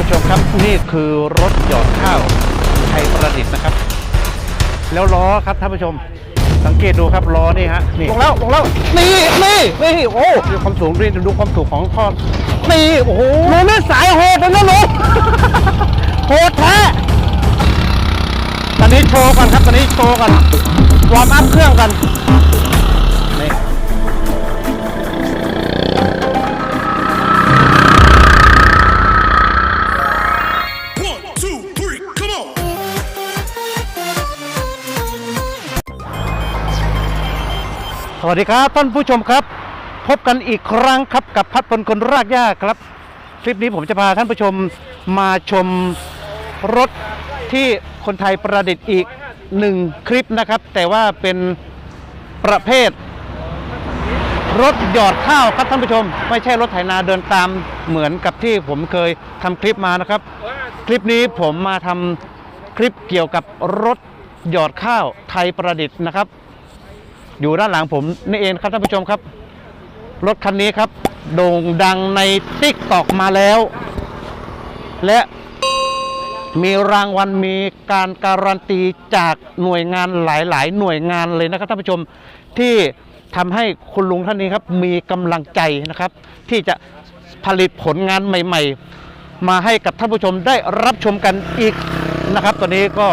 ผู้ชมครับนี่คือรถหยอดข้าวไทยประดิษฐ์นะครับ แล้วล้อครับท่านผู้ชม สังเกตดูครับล้อนี่ฮะนี่ลงแล้วลงแล้วนี่นี่นี่โอ้ดูความสูงดิดูความสูงของท่อนี่โอ้โหลุงนี่สายโหดเลยนะลุงโหดแท้ตอนนี้โชว์ก่อนครับตอนนี้โชว์ก่อนวอร์มอัพเครื่องกันนี่ วัสดีครับท่านผู้ชมครับ พบกันอีกครั้งครับกับพัดพลคนรากหญ้าครับ คลิปนี้ผมจะพาท่านผู้ชมมาชมรถที่คนไทยประดิษฐ์อีกหนึ่งคลิปนะครับ แต่ว่าเป็นประเภท รถหยอดข้าวครับท่านผู้ชม ไม่ใช่รถไถนาเดินตามเหมือนกับที่ผมเคยทำคลิปมานะครับ คลิปนี้ผมมาทำคลิปเกี่ยวกับรถหยอดข้าวไทยประดิษฐ์นะครับ อยู่ด้านหลังผมนี่เองครับท่านผู้ชมครับ รถคันนี้ครับ โด่งดังในติ๊กตอกมาแล้ว และมีรางวัลมีการการันตีจากหน่วยงานหลาย ๆ หน่วยงานเลยนะครับท่านผู้ชมที่ทำให้คุณลุงท่านนี้ครับมีกำลังใจนะครับ ที่จะผลิตผลงานใหม่ ๆ มาให้กับท่านผู้ชมได้รับชมกันอีกนะครับ ตอนนี้ก็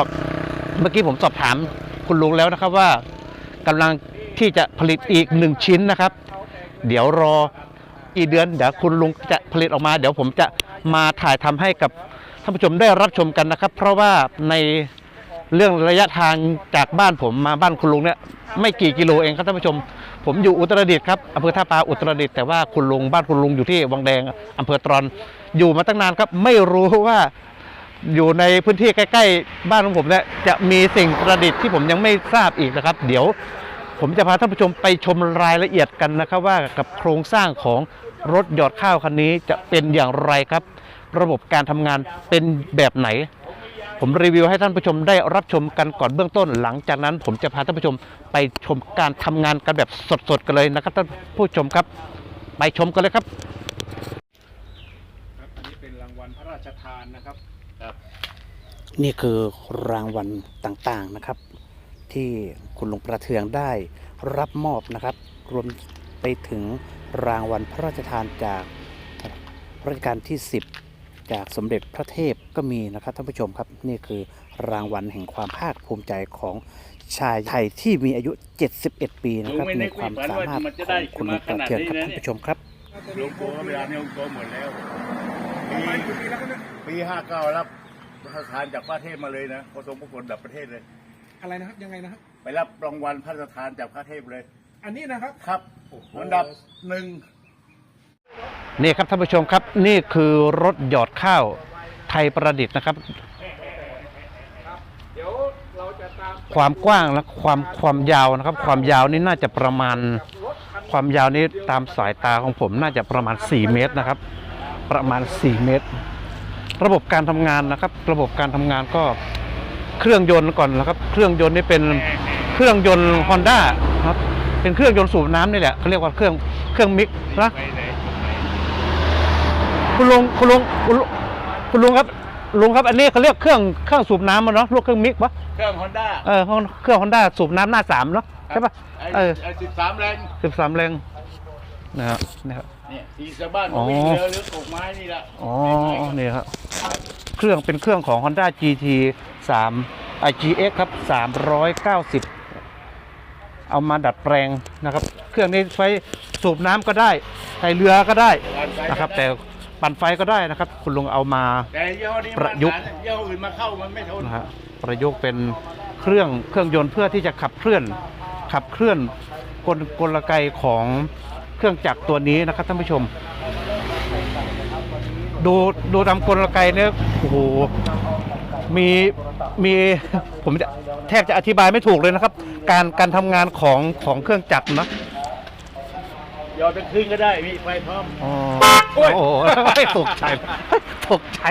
เมื่อกี้ผมสอบถามคุณลุงแล้วนะครับว่ากำลัง ที่จะผลิตอีกหนึ่งชิ้นนะครับ เดี๋ยวรออีเดือนเดี๋ยวคุณลุงจะผลิตออกมา เดี๋ยวผมจะมาถ่ายทำให้กับท่านผู้ชมได้รับชมกันนะครับ เพราะว่าในเรื่องระยะทางจากบ้านผมมาบ้านคุณลุงเนี่ยไม่กี่กิโลเองครับท่านผู้ชม ผมอยู่อุตรดิตถ์ครับอำเภอท่าปลาอุตรดิตถ์แต่ว่าคุณลุงบ้านคุณลุงอยู่ที่วังแดงอำเภอตรอนอยู่มาตั้งนานครับ ไม่รู้ว่าอยู่ในพื้นที่ใกล้ ๆ บ้านของผมเนี่ยจะมีสิ่งประดิษฐ์ที่ผมยังไม่ทราบอีกนะครับ เดี๋ยว ผมจะพาท่านผู้ชมไปชมรายละเอียดกันนะครับว่ากับโครงสร้างของรถหยอดข้าวคันนี้จะเป็นอย่างไรครับ ระบบการทำงานเป็นแบบไหน ผมรีวิวให้ท่านผู้ชมได้รับชมกันก่อนเบื้องต้น หลังจากนั้น ผมจะพาท่านผู้ชมไปชมการทำงานกันแบบสดๆกันเลยนะครับท่านผู้ชมครับ ไปชมกันเลยครับครับอันนี้เป็นรางวัลพระราชทานนะครับ นี่คือรางวัลต่างๆนะครับ ที่คุณลุงประเทืองได้รับมอบนะครับ รวมไปถึงรางวัลพระราชทานจากรัชกาลที่ 10 จากสมเด็จพระเทพก็มีนะครับท่านผู้ชมครับนี่คือรางวัลแห่งความภาคภูมิใจของชายไทยที่มีอายุ 71 ปีนะครับรู้ไหมในในความฝันสาว่ามารถมันจะขได้องคุณลุงประเทืองครับมาขนาดนี้นะท่านผู้ชมครับหลวงปู่เวลาเนี่ยหลวงปู่หมดแล้วปีปีห้าเก้ารับพระราชทานจากพระเทพมาเลยนะพระทรงพระผลดับประเทศเลย อะไรนะครับยังไงนะครับ ไปรับรางวัลพระราชทานจากพระเทพเลย อันนี้นะครับครับอันดับหนึ่งนี่ครับท่านผู้ชมครับ นี่คือรถหยอดข้าวไทยประดิษฐ์นะครับ ความกว้างและความความยาวนะครับ ความยาวนี่น่าจะประมาณ ความยาวนี้ตามสายตาของผมน่าจะประมาณ 4 เมตรนะครับ ประมาณ 4 เมตร ระบบการทำงานนะครับ ระบบการทำงานก็ เครื่องยนต์ก่อนนะครับ เครื่องยนต์นี่เป็นเครื่องยนต์ฮอนด้าครับ เป็นเครื่องยนต์สูบน้ำนี่แหละเขาเรียกว่าเครื่องเครื่องมิกซ์นะคุณลุงคุณลุงคุณลุงคุณลุงครับลุงครับอันนี้เขาเรียกเครื่องเครื่องสูบน้ำมันเนาะลูกเครื่องมิกปะเครื่องฮอนด้าเออเครื่องฮอนด้าสูบน้ำหน้าสามเนาะใช่ปะเออสิบสามแรงสิบสามแรง นะครับนะครับ เนี่ยที่ชาวบ้านอ๋เขาอวิ่งเรือหรือกกไม้นี่แหละอ๋อนี่ครับ เครื่องเป็นเครื่องของ Honda GT 3 i GX ครับ 390 เอามาดัดแปลงนะครับ เครื่องนี้ใช้สูบน้ำก็ได้ใส่เรือก็ได้นะครับ แต่ปั่นไฟก็ได้นะครับ คุณลุงเอามาแต่ยี่ห้อนี้ประยุกต์มาตรฐานยี่ห้ออื่นมาเข้ามันไม่ทนนะฮะประยุกต์เป็นเครื่องเครื่องยนต์เพื่อที่จะขับเคลื่อนขับเคลื่อนกลกลไกของ เครื่องจักรตัวนี้นะครับท่านผู้ชม ดูดูตามกลไกเนี่ยโอ้โหมีมีผมจะแทบจะอธิบายไม่ถูกเลยนะครับ การการทำงานของของเครื่องจักรนะยอดเป็นครึ่งก็ได้มีไฟพร้อมอ๋อโอ้ยโอ้โหตกใจตกใจ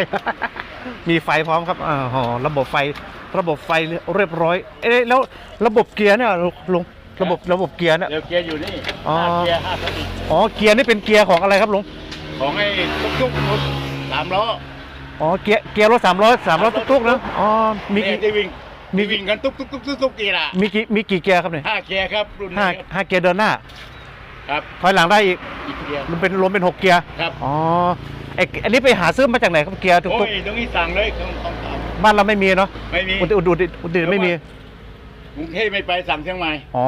มีไฟพร้อมครับอ่าอ๋อระบบไฟ ระบบไฟเรียบร้อย เอ๊ะแล้วระบบเกียร์เนี่ยลุง ระบบระบบเกียร์เนี่ย เดี๋ยวเกียร์อยู่นี่อ๋อห้าเกียร์ห้าสปีดอ๋อเกียร์นี่เป็นเกียร์ของอะไรครับลุงของไอ้ตุ๊กตุ๊กรถสามล้ออ๋อเกียร์เกียร์รถสามร้อยสามร้อยตุ๊กๆนะอ๋อมีมีกี่ที่วิ่งมี มีวิ่งกันตุ๊กตุ๊กตุ๊กตุ๊กตุ๊กกี่ล่ะมีกี่มีกี่เกียร์ครับเนี่ยห้าเกียร์ครับรุ่นห้านี้ห้าเกียร์เดินหน้า ครับถอยหลังได้อีกอีกเกียร์มันเป็นรวมเป็นหกเกียร์ครับอ๋อไออันนี้ไปหาซื้อมาจากไหนครับเกียร์ตุ๊โอ้กยตรงนี้สั่งเลยของของตามๆบ้านเราไม่มีเนาะไม่มีอุดอุดอุดอุดรไม่มี กรุงเทพไม่ไปสั่งเชียงใหม่ อ๋อ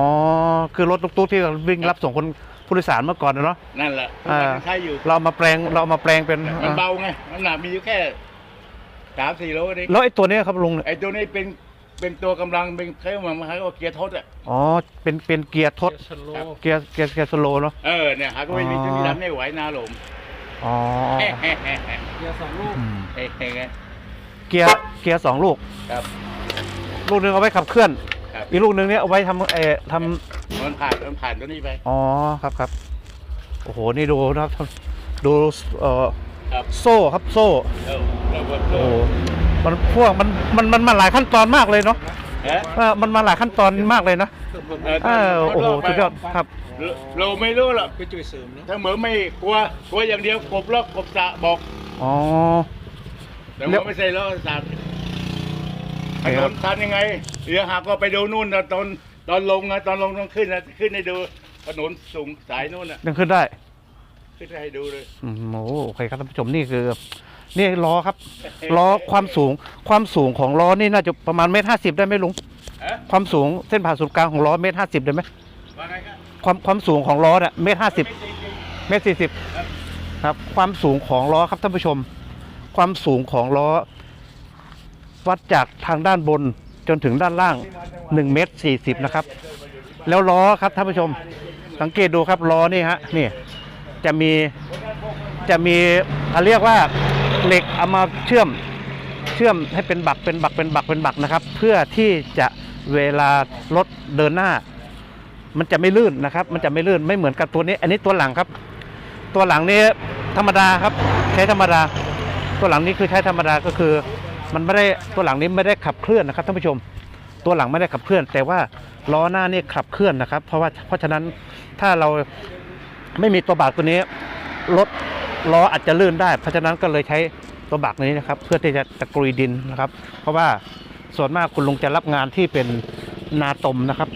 คือรถตุ๊กๆที่วิ่งรับส่งคนผู้โดยสารเมื่อก่อนนะเนาะ นั่นแหละทุกอ่าวันใช้อยู่ เราเอามาแปลงเราเอามาแปลงเป็นมันเบาไงน้ำหนักมีอยู่แค่สามสี่โลนี่แล้วไอ้ตัวเนี้ยครับลุงไอ้ตัวนี้เป็นเป็นตัวกำลังเป็นเขาเรียกว่ามันเขาเรียกว่าเกียร์ทดอะ อ๋อ เป็นเป็นเกียร์ทดครับเกียร์เกียร์เกียร์สโลว์เนาะ เออเนี่ยหาก็ไม่มีอ๋อตัวนี้ทำไม่ไหวนาหลมอ๋อเฮ้เฮ้เฮ้เฮ้เกียร์สองลูกอืมเฮ้เฮ้ไงเกียร์เกียร์สองลูก ครับ ลูกหนึงเอาไว้ขับเคลื่อน ครับ อีกลูกหนึงเนี่ยเอาไว้ทำเอ่อทมันผ่านมันผ่านตัวนี้ไปำอ๋อครับครับโอ้โหนี่ดูนะครับดูเอ่อครับ โซ่ครับโซ่เออเราก็โอ้โหมันพวกมันมันมันมาหลายขั้นตอนมากเลยเนาะฮะเออมันมาหลายขั้นตอนมากเลยนะเออโอ้โหสุดยอดครับ เราเราไม่รู้หรอกไปช่วยเสริมเนาะถ้าเหมือนไม่กลัวกลัวอย่างเดียวกบลอกกบสะบอก อ๋อ แต่ว่าไม่ใช่ล้อสาม ถนนทันยังไงเรือหักก็ไปดูนู่นนะตอนตอนลงนะตอนลงต้องขึ้นนะขึ้นให้ดูถนนสูงสายนู่นน่ะยังขึ้นได้ ขึ้นให้ดูเลยอืมโอ้โอเคครับท่านผู้ชมนี่คือ นี่ล้อครับล้อความสูงความสูงของล้อนี่น่าจะประมาณเมตรห้าสิบได้ไหมลุงฮะความสูงเส้นผ่าศูนย์กลางของล้อเมตรห้าสิบได้ไหมว่าไงครับความความสูงของล้อเนี่ยเมตรห้าสิบ ไม่จริง เมตรสี่สิบครับ ความสูงของล้อครับท่านผู้ชม ความสูงของล้อ วัดจากทางด้านบนจนถึงด้านล่างหนึ่งเมตรสี่สิบนะครับ แล้วล้อครับท่านผู้ชมสังเกตดูครับล้อนี่ฮะนี่จะมีจะมีเขาเรียกว่าเหล็กเอามาเชื่อมเชื่อมให้เป็นบักเป็นบักเป็นบักเป็นบักนะครับ เพื่อที่จะเวลารถเดินหน้า มันจะไม่ลื่นนะครับ มันจะไม่ลื่นไม่เหมือนกับตัวนี้ อันนี้ตัวหลังครับ ตัวหลังนี้ธรรมดาครับ ใช้ธรรมดา ตัวหลังนี้คือใช้ธรรมดาก็คือ มันไม่ได้ตัวหลังนี้ไม่ได้ขับเคลื่อนนะครับท่านผู้ชม ตัวหลังไม่ได้ขับเคลื่อน แต่ว่าล้อหน้านี่ขับเคลื่อนนะครับ เพราะว่าเพราะฉะนั้นถ้าเราไม่มีตัวบากตัวนี้รถล้ออาจจะลื่นได้ เพราะฉะนั้นก็เลยใช้ตัวบากนี้นะครับ เพื่อที่จะตะกรุยดินนะครับ เพราะว่าส่วนมากคุณลุงจะรับงานที่เป็นนาตมนะครับ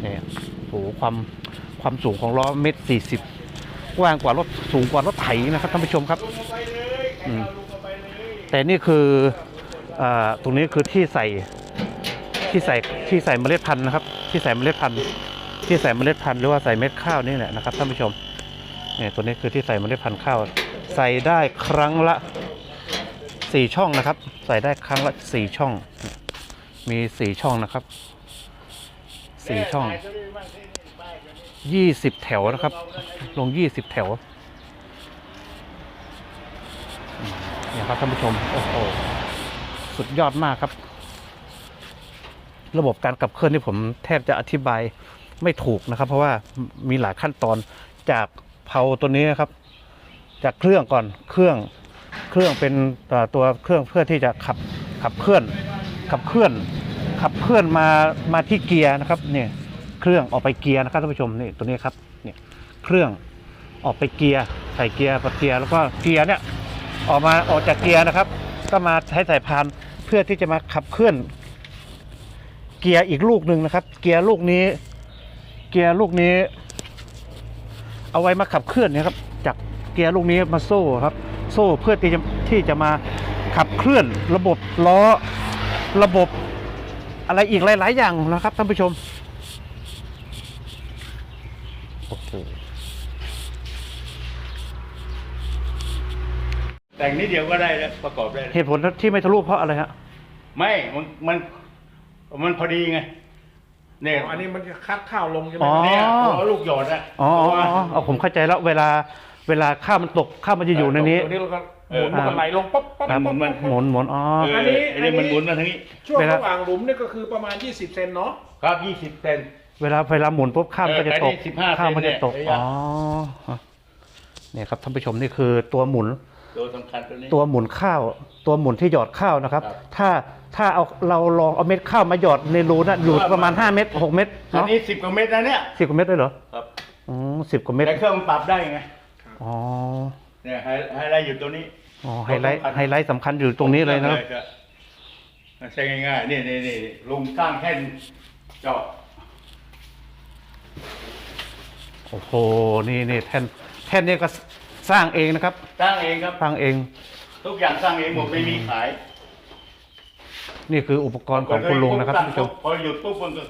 เนี่ยโอ้โหความความสูงของล้อเมตรสี่สิบกว้างกว่ารถสูงกว่ารถไถนะครับท่านผู้ชมครับอืม แต่นี่คืออตรงนี้คือที่ใส่ที่ใส่ที่ใส่เมล็ดพันธุ์นะครับ ที่ใส่เมล็ดพันธุ์ที่ใส่เมล็ดพันธุ์หรือว่าใส่เม็ดข้าวนี่แหละนะครับท่านผู้ชมเนี่ยตัวนี้คือที่ใส่เมล็ดพันธุ์ข้าว ใส่ได้ครั้งละสี่ช่องนะครับ ใส่ได้ครั้งละสี่ช่อง มีสี่ช่องนะครับสี่ช่องยี่สิบแถวนะครับ ลงยี่สิบแถว ครับท่านผู้ชมโอ้โหสุดยอดมากครับ ระบบการขับเคลื่อนที่ผมแทบจะอธิบายไม่ถูกนะครับ เพราะว่ามีหลายขั้นตอนจากเพาตัวนี้นะครับ จากเครื่องก่อนเครื่องเครื่องเป็นตัวเครื่องเพื่อที่จะขับขับเคลื่อน ขับเคลื่อน ขับเคลื่อนมามาที่เกียร์นะครับเนี่ยเครื่องออกไปเกียร์นะครับท่านผู้ชมนี่ตัวนี้ครับเนี่ยเครื่องออกไปเกียร์ใส่เกียร์ปะเกียร์แล้วก็เกียร์เนี่ย ออกมาออกจากเกียร์นะครับ ก็มาใช้สายพานเพื่อที่จะมาขับเคลื่อนเกียร์อีกลูกหนึ่งนะครับ เกียร์ลูกนี้ เกียร์ลูกนี้ เอาไว้มาขับเคลื่อนนะครับ จากเกียร์ลูกนี้มาโซ่ครับ โซ่เพื่อที่จะที่จะมาขับเคลื่อนระบบล้อระบบอะไรอีกหลาย ๆ อย่างนะครับท่านผู้ชมโอ้โห แต่งนิดเดียวก็ได้แล้วประกอบได้แล้วเหตุผลที่ไม่ทะลุเพราะอะไรฮะ ไม่มันมันมันพอดีไงเนี่ยอันนี้มันจะคัดข้าวลงใช่ไหมอ๋อ เนี่ยเอาลูกหยอดอะอ๋อเพอ๋อราะว่า อ๋อเอาผมเข้าใจแล้วเวลาเวลาข้าวมันตกข้าวมันจะอยู่ในนี้ตัวนี้เราก็หเอมุอนมันก็ไหลลงป๊อปป๊อปครับป๊อปมันหมุนหมุนอ๋อ เอออันนี้อันนี้ มันหมุนมาทางนี้ ช่วงเวลา ระหว่างหลุมนี่ก็คือประมาณ 20 เซนเนาะครับยี่สิบเซน เวลาเวลาหมุนปุ๊บข้าวมันก็จะตกเออแต่นี่15ข้าวมันจะตกเซนเนี่ย อ๋อเนี่ยครับท่านผู้ชมนี่คือตัวหมุน ตัวสำคัญตัวนี้ ตัวหมุนข้าว ตัวหมุนที่หยอดข้าวนะครับ ครับ ถ้าถ้าเอาเราลองเอาเม็ดข้าวมาหยอดในรูนะอยู่ประมาณ 5 เม็ด6เม็ดอันเนาะนี้สิบกว่าเมตรนะเนี่ยสิบกว่าเม็ดเลยเหรอครับอ๋อสิบกว่าเม็ดแต่เครื่องมันปรับได้ไงอ๋อเนี่ยไฮไฮไลท์อยู่ตัวนี้อ๋อไฮไลท์ไฮไลท์สำคัญอยู่ตรงนี้เลยนะไม่ใช่ง่ายๆนี่นี่นี่ลุงสร้างแท่นเจาะโอ้โห นี่นี่แท่นแท่นนี่ก็ สร้างเองนะครับ สร้างเองครับ สร้างเอง ทุกอย่างสร้างเองหมดไม่มีขายนี่คืออุปกรณ์ของคุณลุงนะครับท่านผู้ชมพอหยุดปุ๊บมันก็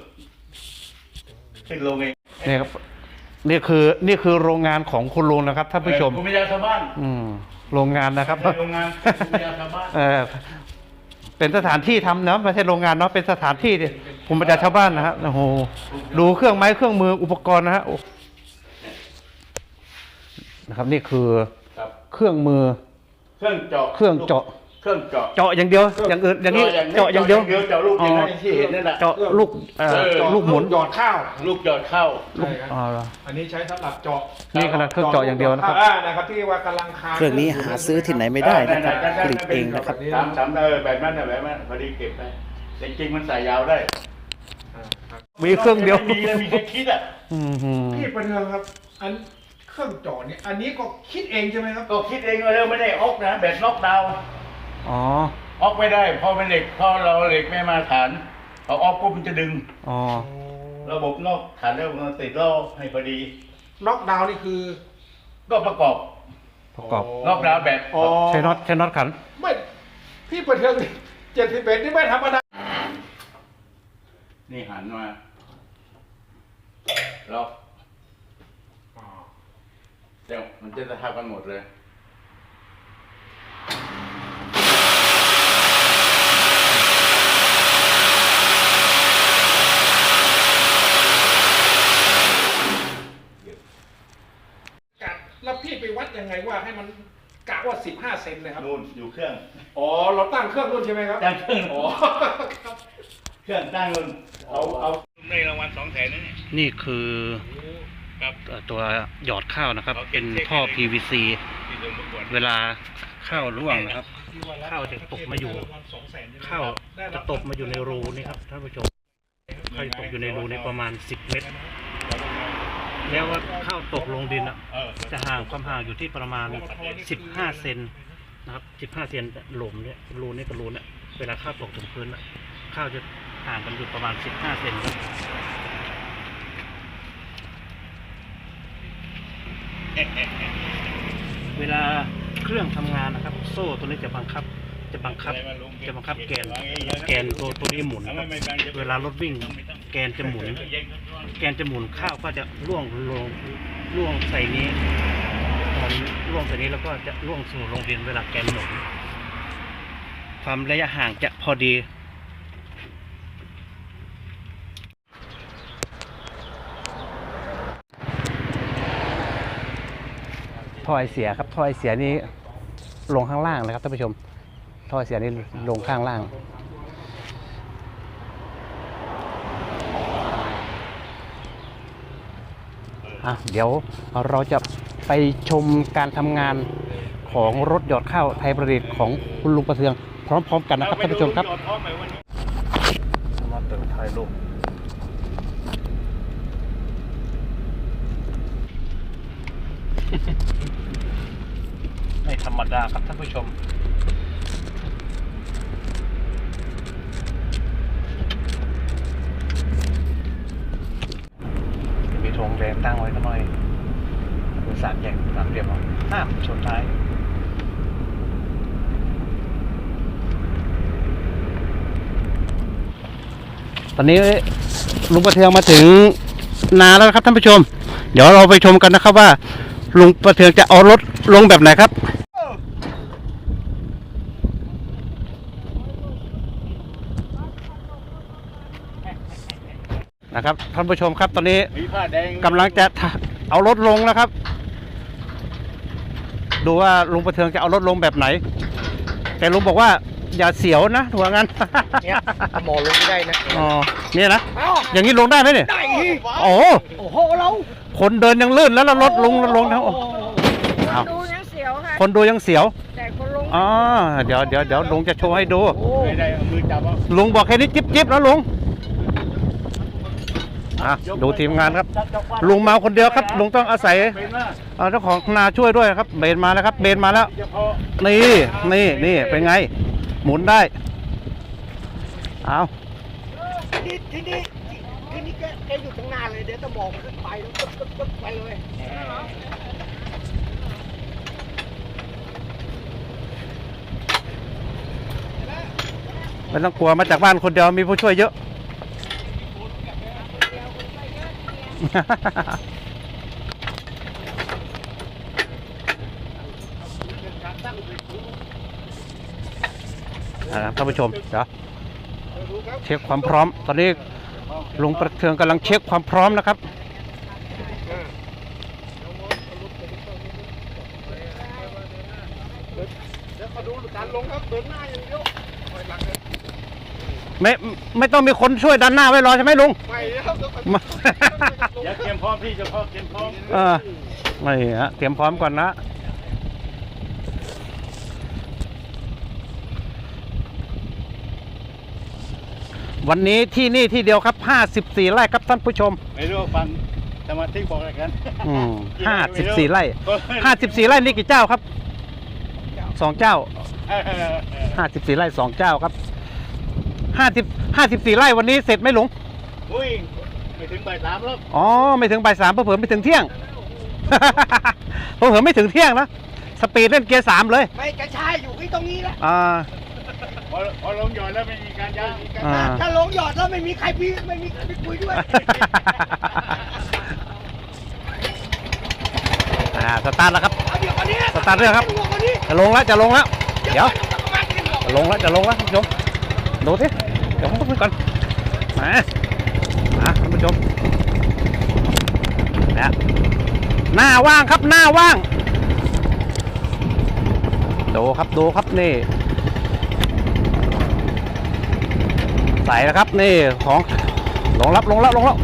ขึ้นลงเองนี่ครับ นี่คือนี่คือโรงงานของคุณลุงนะครับท่านผู้ชมภูมิปัญญาชาวบ้านอืมโรงงานนะครับในโรงงานภูมิปัญญาชาวบ้านเออเป็นสถานที่ทำนะไม่ใช่โรงงานเนาะเป็นสถานที่ที่ภูมิปัญญาชาวบ้านนะฮะโอ้โหดูเครื่องไม้เครื่องมืออุปกรณ์นะฮะโอ้ นะครับนี่คือครับเครื่องมือ เครื่องเจาะเครื่องเจาะ เครื่องเจาะ เจาะอย่างเดียว อย่างอื่นอย่างนี้เจาะอย่างเดียวเจาะลูกอย่างนั้นที่เห็นนั่นแหละเจาะลูกเอ่อเออลูกหมุนหยอดข้าวลูกเจาะเข้าใช่ครับอ๋ออันนี้ใช้สำหรับเจาะนี่ขนาดเครื่องเจาะอย่างเดียวนะครับอ่านะครับที่ว่ากำลังคาเครื่องนี้หาซื้อที่ไหนไม่ได้นะครับผลิตเองนะครับสามสามเออแบบนั้นน่ะแบบนั้นพอดีเก็บไปแต่จริงมันใส่ยาวได้อ่าครับมีเครื่องเดียวไม่มีแล้วมีแค่คิดอะอืมหือพี่ประเทืองครับ อัน เครื่องเจาะเนี่ย อันนี้ก็คิดเองใช่ไหมครับก็คิดเองว่าเร็วไม่ได้ออกนะแบบน็อกดาวน์อ๋อ ออกไม่ได้พอเป็นเหล็กพอเราเหล็กไม่มาฐานพอออกปุ๊บมันจะดึง อ๋อ ระบบนอกฐานแล้วมันติดล้อให้พอดี น็อกดาวน์นี่คือก็ประกอบประกอบ นอกดาวน์แบบอ๋อใช้น็อตใช้น็อตขัน ไม่พี่ประเทืองเจ็ดสิบเอ็ดนี่ไม่ธรรมดานี่หันมาล็อก เดี๋ยวมันจะทับกันหมดเลยกัดแล้วพี่ไปวัดยังไงว่าให้มันกะว่าสิบห้าเซนเลยครับ นู่นอยู่เครื่องอ๋อ เราตั้งเครื่องรุ่นใช่ไหมครับ ตั้งเครื่องอ๋อ ครับ เครื่องตั้งนู่นเอาเอา ได้รางวัลสองแสนนั่นเนี่ย นี่คือครับเอ่อ ตัวหยอดข้าวนะครับโอเคเป็นท่อ PVC ที่ลงประกวดเวลาข้าวร่วงนะครับ ข้าวจะตกมาอยู่ ข้าวจะตกมาอยู่ในรูนี่ครับท่านผู้ชมข้าวจะตกอยู่ในรูในประมาณ 10 เมตร แล้วว่าข้าวตกลงดินอะเออจะห่างความห่างอยู่ที่ประมาณ 15 เซนนะครับ 15 เซนหลุมเนี่ยรูนี่กับรูเนี่ยเวลาข้าวตกถึงพื้นอะข้าวจะห่างกันอยู่ประมาณ 15 เซนครับ เวลาเครื่องทำงานนะครับ โซ่ตัวนี้จะบังคับ จะบังคับ จะบังคับแกน แกนตัวตัวนี้หมุนนะครับ เวลารถวิ่ง แกนจะหมุน แกนจะหมุนข้าวก็จะล่วงลงล่วงใส่นี้พอล่วงใส่นี้แล้วก็จะล่วงสู่ลงดินเวลาแกนหมุน ความระยะห่างจะพอดี ท่อไอเสียครับท่อไอเสียนี้ลงข้างล่างเลยครับท่านผู้ชมท่อไอเสียนี้ลงข้างล่างอะเดี๋ยวเราจะไปชมการทำงานของรถหยอดข้าวไทยประดิษฐ์ของคุณลุงประเทือง พร้อมๆกันนะครับท่านผู้ชมครับมาตึกถ่ายรูป ธรรมดาครับท่านผู้ชม มีธงแดงตั้งไว้ก็หน่อยคือสามแยกสามเหลี่ยมห้ามชนท้ายตอนนี้ลุงประเทืองมาถึงนาแล้วครับท่านผู้ชม เดี๋ยวเราไปชมกันนะครับว่าลุงประเทืองจะเอารถลงแบบไหนครับ นะครับท่านผู้ชมครับตอนนี้มีผ้าแดงกำลังจะเอารถลงแล้วครับ ดูว่าลุงประเทืองจะเอารถลงแบบไหน แต่ลุงบอกว่าอย่าเสียวนะหัวางั้นเนี่ยหมอลงไม่ได้นะอ๋อเนี่ยนะอย่างนี้ลงได้ไหมเนี่ยได้โอ้โอ้โหเราคนเดินยังลื่นแล้วแล้วรถลงลงทั้งโอ้อ้าวดูยังเสียวค่ะคนดูยังเสียวแต่คนลงอ๋อเดี๋ยวเดี๋ยวเดี๋ยวลุงจะโชว์ให้ดูไม่ได้เอามือจับเอาลุงบอกแค่นี้จิ๊บจิ๊บแล้วลุง อะดูทีมงานครับ ลุงเมาคนเดียวครับ ลุงต้องอาศัยเป็นว่าเอ่อเจ้าของนาช่วยด้วยครับ เบนมาแล้วครับ เบนมาแล้วเฉพาะนี่นี่นี่เป็นไง หมุนได้เอาทีนี้ทีนี้ทีนี้แกแกอยู่ตรงหน้าเลยเดี๋ยวจะมองขึ้นไปแล้วปึ๊บปึ๊บปึ๊บไปเลยไม่ต้องกลัวมาจากบ้านคนเดียวมีผู้ช่วยเยอะ อ่าท่านผู้ชมเดี๋ยวเช็คความพร้อม ตอนนี้ลุงประเทืองกำลังเช็คความพร้อมนะครับเดี๋ยวขอดูการลงครับเดินหน้าอย่างเดียวไม่ไม่ต้องมีคนช่วยดันหน้าไว้รอใช่ไหมลุงไปแล้วก็มาอย่าเตรียมพร้อมพี่เฉพาะเตรียมพร้อมเออไม่ฮะเตรียมพร้อมก่อนนะวันนี้ที่นี่ที่เดียวครับ 54 ไร่ครับท่านผู้ชม ไม่รู้ฟังสมาธิบอกอะไรกันอืม54 ไร่ 54 ไร่นี่กี่เจ้าครับ สองเจ้า 54 ไร่สองเจ้าครับ 50 54 ไร่วันนี้เสร็จไหมลุงอุ้ย ไม่ถึงบ่ายสามแล้วอ๋อไม่ถึงบ่ายสามเผื่อๆไม่ถึงเที่ยงเผื่อๆไม่ถึงเที่ยงนะสปีดเล่นเกียร์สามเลย ไม่กระชายอยู่ที่ตรงนี้แหละอ่าพอพอลงหย่อนแล้วไม่มีการย่างอ่าถ้าลงหยอดแล้วไม่มีใครพี่ไม่มีใครไปคุยด้วยอ่าสตาร์ทแล้วครับเอาเดี๋ยววันนี้สตาร์ทเรื่องครับวันนี้จะลงแล้วจะลงแล้วเดี๋ยวประมาณนี้บอกจะลงแล้วจะลงแล้วท่านผู้ชมดูสิเดี๋ยวผมต้องไปก่อนมา นะท่านผู้ชมนะหน้าว่างครับหน้าว่างดูครับดูครับนี่ ใส่แล้วครับนี่ของลงรับลงแล้วลงแล้ว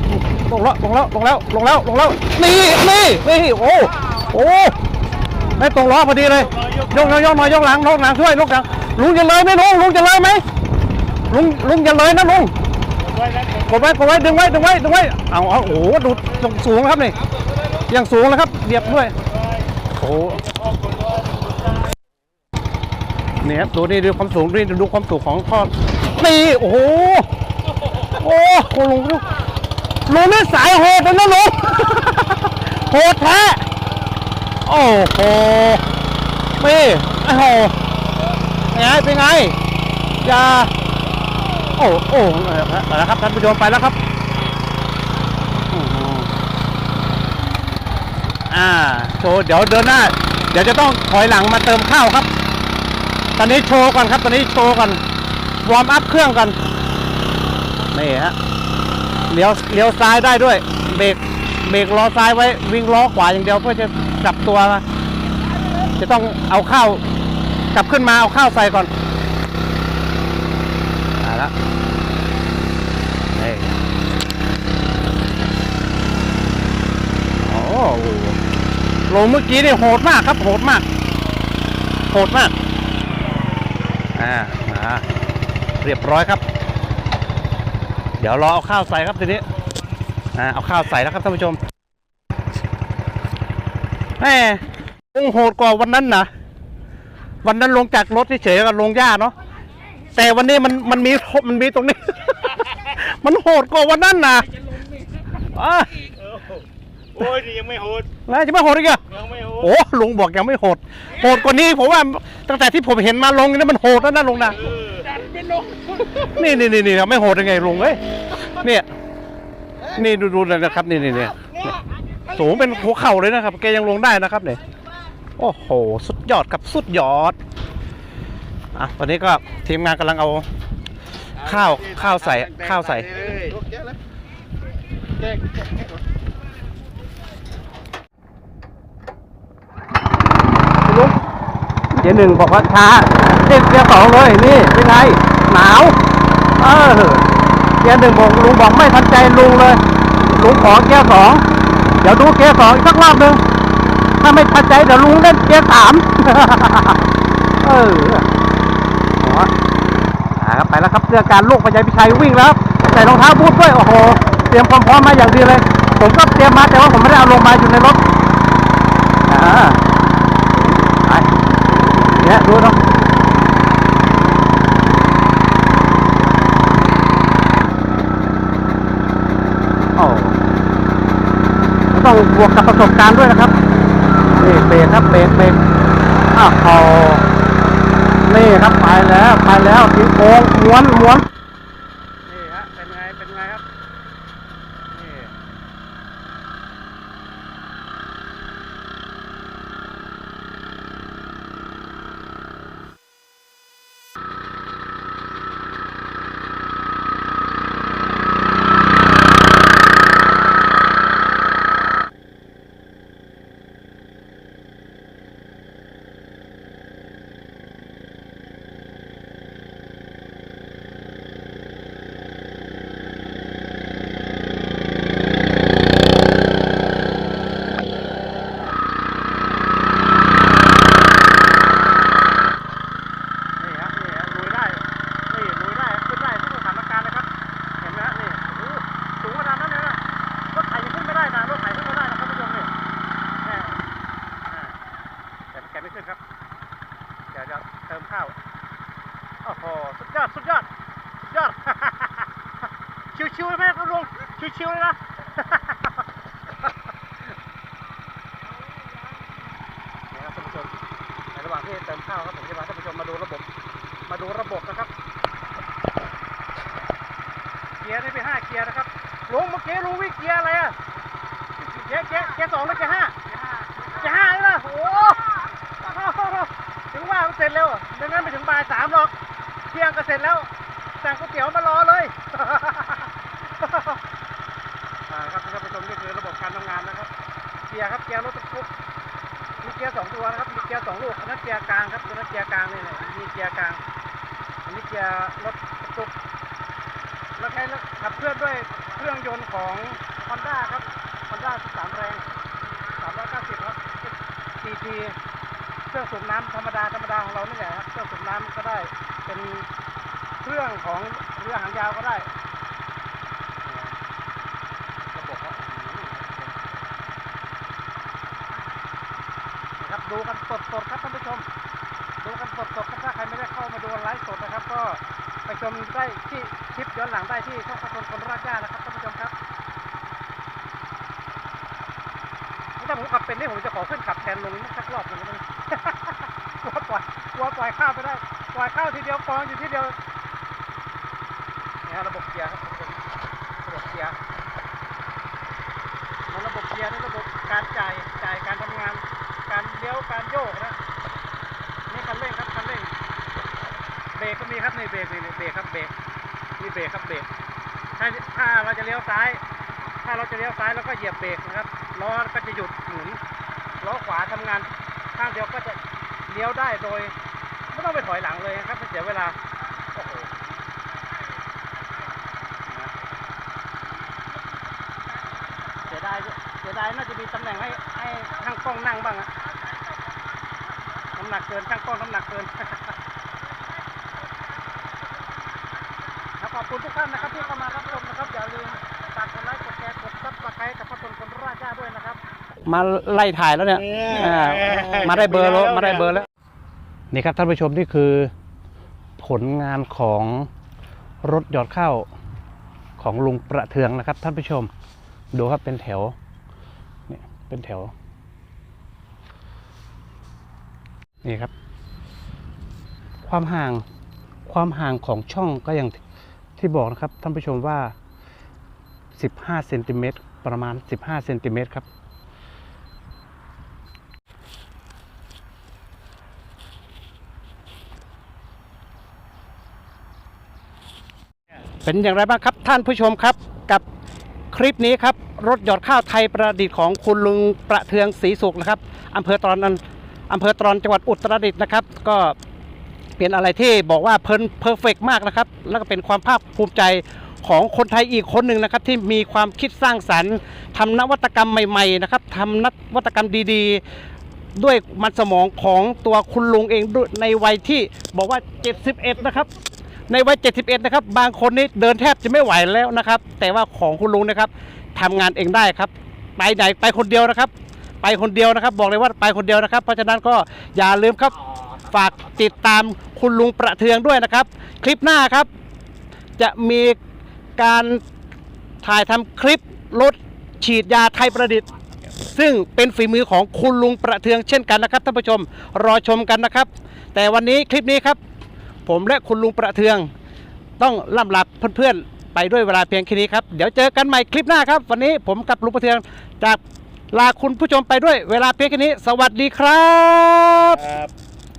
ลงแล้วลงแล้วลงแล้วลงแล้วลงแล้วนี่นี่นี่โอ้โอ้ไม่ตรงล้อพอดีเลยยกยกยกอน่อยยกหลังยกหลังช่วยยกหลังลุงจะเลยไหมลุงลุงจะเลยไหมลุงลุงจะเลยนะลุง กดไว้กดไว้ดึงไว้ดึงไว้ดึงไว้เอาเอาโอ้โหดูตรงสูงครับนี่ยังสูงแล้วครับเบียบด้วยโอ้โหนี่ครับดูนี่ดูความสูงนี่ดูความสูงของท่อนี่โอ้โหโอ้โหลุงดูลุงนี่สายโหดเลยนะลุงโหดแท้โอ้โหนี่โอ้โหเป็นไงเป็นไงอย่า โอ้โอ้ไปแล้วครับท่านผู้ชมไปแล้วครับอ๋ออ่าโชว์เดี๋ยวเดินหน้า เดี๋ยวจะต้องถอยหลังมาเติมข้าวครับ ตอนนี้โชว์ก่อนครับ ตอนนี้โชว์ก่อนวอร์มอัพเครื่องกันนี่ฮะเลี้ยวเลี้ยวซ้ายได้ด้วย เบรกเบรกล้อซ้ายไว้วิ่งล้อขวาอย่างเดียวเพื่อจะจับตัวมาจะต้องเอาข้าวกลับขึ้นมาเอาข้าวใส่ก่อนมาแล้ว นี่โอ้โห ลงเมื่อกี้นี่โหดมากครับ โหดมาก โหดมาก อ่ามาเรียบร้อยครับ เดี๋ยวรอเอาข้าวใส่ครับทีนี้ อ่า เอาข้าวใส่แล้วครับท่านผู้ชมแหมลงโหดกว่าวันนั้นนะวันนั้นลงจากรถเฉยๆก็ลงหญ้าเนาะ แต่วันนี้มันมันมีมันมีตรงนี้ มันโหดกว่าวันนั้นนะอะโอ้ยนี่ยังไม่โหด แล้วจะไม่โหดอีกเหรอยังไม่โหดโอ้ลุงบอกยังไม่โหด โหดกว่านี้ผมว่าตั้งแต่ที่ผมเห็นมาลงนี่มันโหดแล้วนะลุงนะเออนี่นี่นี่นี่ไม่โหดยังไงลุงเอ้ยเนี่ยนี่ดูดูเลยนะครับนี่นี่นี่สูงเป็นหัวเข่าเลยนะครับแกยังลงได้นะครับเนี่ยโอ้โห สุดยอดครับสุดยอดอะตอนนี้ก็ทีมงานกำลังเอา ข้าวข้าวใส่ข้าวใส่ ลุง เกียร์หนึ่งบอกว่าช้าเด็กเกียร์สองเลยนี่เป็นไงหนาวเออเกียร์หนึ่งบอกลุงบอกไม่ทันใจลุงเลยลุงขอเกียร์สองเดี๋ยวดูเกียร์สองอีกสักรอบหนึ่งถ้าไม่ทันใจเดี๋ยวลุงเล่นเกียร์สามเออหัวอ่าครับไปแล้วครับเรื่องการลูกพญายพิชัยวิ่งแล้วใส่รองเท้าบูทด้วยโอ้โหเตรียมความพร้อมมาอย่างดีเลย ผมก็เตรียมมาแต่ว่าผมไม่ได้เอาลงมาอยู่ในรถอ่า แล้วดูเนาะโอ้ต้องบวกกับประสบการณ์ด้วยนะครับ นี่เบรกครับเบรกเบรกอ้าวเขานี่ครับไปแล้วไปแล้วทิ้งโค้งม้วนม้วนฮะเป็นไงเป็นไงครับนี่นี่ครับนี่ฮะลุยได้นี่ลุยได้ขึ้นได้ทุกสถานการณ์เลยครับ เห็นไหมฮะนี่โอ้โหสูงขนาดนั้นเลยนะรถไถยังขึ้นไม่ได้นะรถไถขึ้นไม่ได้นะครับผู้ชมนี่แม่อ่าแต่แกไม่ขึ้นครับ เดี๋ยวจะเติมข้าว โอ้โห สุดยอด สุดยอด สุดยอด ชิวๆไหมครับลุง ชิวๆเลยนะ นี่ครับท่านผู้ชม ในระหว่างที่เติมข้าวครับผมจะพาท่านผู้ชมมาดูระบบ มาดูระบบนะครับ เกี ยร์ห้าเกียร์นะครับลุงเมื่อกี้ลุงวิ่งเกียร์อะไรอะเกียร์เกียร์เกียร์สองหรือเกียร์ห้าเกียร์ห้าเลยนะโอ้โหถึงว่ามันเสร็จเร็วไม่งั้นไปถึงบ่ายสามหรอกเที่ยงก็เสร็จแล้วสั่งก๋วยเตี๋ยวมารอเลยครับท่านผู้ชมนี่คือระบบการทำงานนะครับเกียร์ครับเกียร์รถตุ๊กมีเกียร์สองตัวนะครับมีเกียร์สองลูกอันนั้นเกียร์กลางครับอันนั้นเกียร์กลางนี่นะมีเกียร์กลางอันนี้เกียร์รถตุ๊กแล้วใช้ ขับเคลื่อนด้วยเครื่องยนต์ของ Honda ครับ Honda 13 แรง 390 ครับ GT เครื่องสูบน้ำธรรมดาธรรมดาของเรานี่แหละครับ เครื่องสูบน้ำก็ได้ เป็นเครื่องของเรือหางยาวก็ได้ระบบครับนี่ครับดูกันสดๆครับท่านผู้ชม ดูกันสดๆครับถ้าใครไม่ได้เข้ามาดูไลฟ์สดนะครับก็ ชมได้ที่คลิปย้อนหลังได้ที่ช่องขบวนคนรากหญ้านะครับท่านผู้ชมครับถ้าผมขับเป็นนี่ผมจะขอขึ้นขับแทนลุงสักรอบหนึ่งได้ไหมกลัวปล่อยกลัวปล่อยข้าวไปได้ปล่อยข้าวทีเดียวกองอยู่ทีเดียวนี่ฮะระบบเกียร์ครับผมระบบเกียร์มันระบบเกียร์นี่ระบบการจ่ายจ่ายการทำงาน การเลี้ยวการโยกนะ นี่คันเร่งครับคันเร่งเบรกก็ มีครับนี่เบรกนี่นี่เบรกครับเบรกนี่เบรกครับเบรกถ้าถ้าเราจะเลี้ยวซ้าย ถ้าเราจะเลี้ยวซ้ายเราก็เหยียบเบรกนะครับล้อก็จะหยุดหมุนล้อขวาทำงานข้างเดียวก็จะเลี้ยวได้โดยไม่ต้องไปถอยหลังเลยนะครับไม่เสียเวลาโอ้โหเสียดายเสียดายน่าจะมีตำแหน่งให้ให้ช่างกล้องนั่งบ้างอะน้ำหนักเกินช่างกล้องน้ำหนักเกิน คุณทุกท่านนะครับที่เข้ามารับชมนะครับอย่าลืมฝากกดไลค์กดแชร์กดซับสไครต์กับพระพลคนราชาด้วยนะครับ มาไล่ถ่ายแล้วเนี่ยอ่ามาได้เบอร์แล้วมาได้เบอร์แล้ว นี่ครับท่านผู้ชมนี่คือผลงานของรถหยอดข้าวของลุงประเทืองนะครับ ท่านผู้ชม ดูครับเป็นแถวเนี่ยเป็นแถว นี่ครับ ความห่างความห่างของช่องก็ย่าง ที่บอกนะครับท่านผู้ชมว่า 15เซนติเมตรประมาณ 15เซนติเมตรครับ เป็นอย่างไรบ้างครับท่านผู้ชมครับกับคลิปนี้ครับ รถหยอดข้าวไทยประดิษฐ์ของคุณลุงประเทืองศรีสุขนะครับอำเภอตรอนอำเภอตรอนจังหวัดอุตรดิตถ์นะครับ ก็ เป็นอะไรที่บอกว่าเพลินเพอร์เฟกมากนะครับ แล้วก็เป็นความภาคภูมิใจของคนไทยอีกคนหนึ่งนะครับ ที่มีความคิดสร้างสรรค์ทำนวัตกรรมใหม่ๆนะครับทำนวัตกรรมดีๆ ด้วยมันสมองของตัวคุณลุงเองในวัยที่บอกว่า 71 นะครับ ในวัย 71 นะครับ บางคนนี่เดินแทบจะไม่ไหวแล้วนะครับ แต่ว่าของคุณลุงนะครับทำงานเองได้ครับ ไปไหนไปคนเดียวนะครับ ไปคนเดียวนะครับ บอกเลยว่าไปคนเดียวนะครับ เพราะฉะนั้นก็อย่าลืมครับ ฝากติดตามคุณลุงประเทืองด้วยนะครับ คลิปหน้าครับ จะมีการถ่ายทำคลิปรถฉีดยาไทยประดิษฐ์ ซึ่งเป็นฝีมือของคุณลุงประเทืองเช่นกันนะครับท่านผู้ชมรอชมกันนะครับ แต่วันนี้คลิปนี้ครับ ผมและคุณลุงประเทือง ต้องล่ำลาเพื่อนๆไปด้วยเวลาเพียงแค่นี้ครับเดี๋ยวเจอกันใหม่คลิปหน้าครับ วันนี้ผมกับลุงประเทืองจากลาคุณผู้ชมไปด้วยเวลาเพียงแค่นี้ สวัสดีครับครับ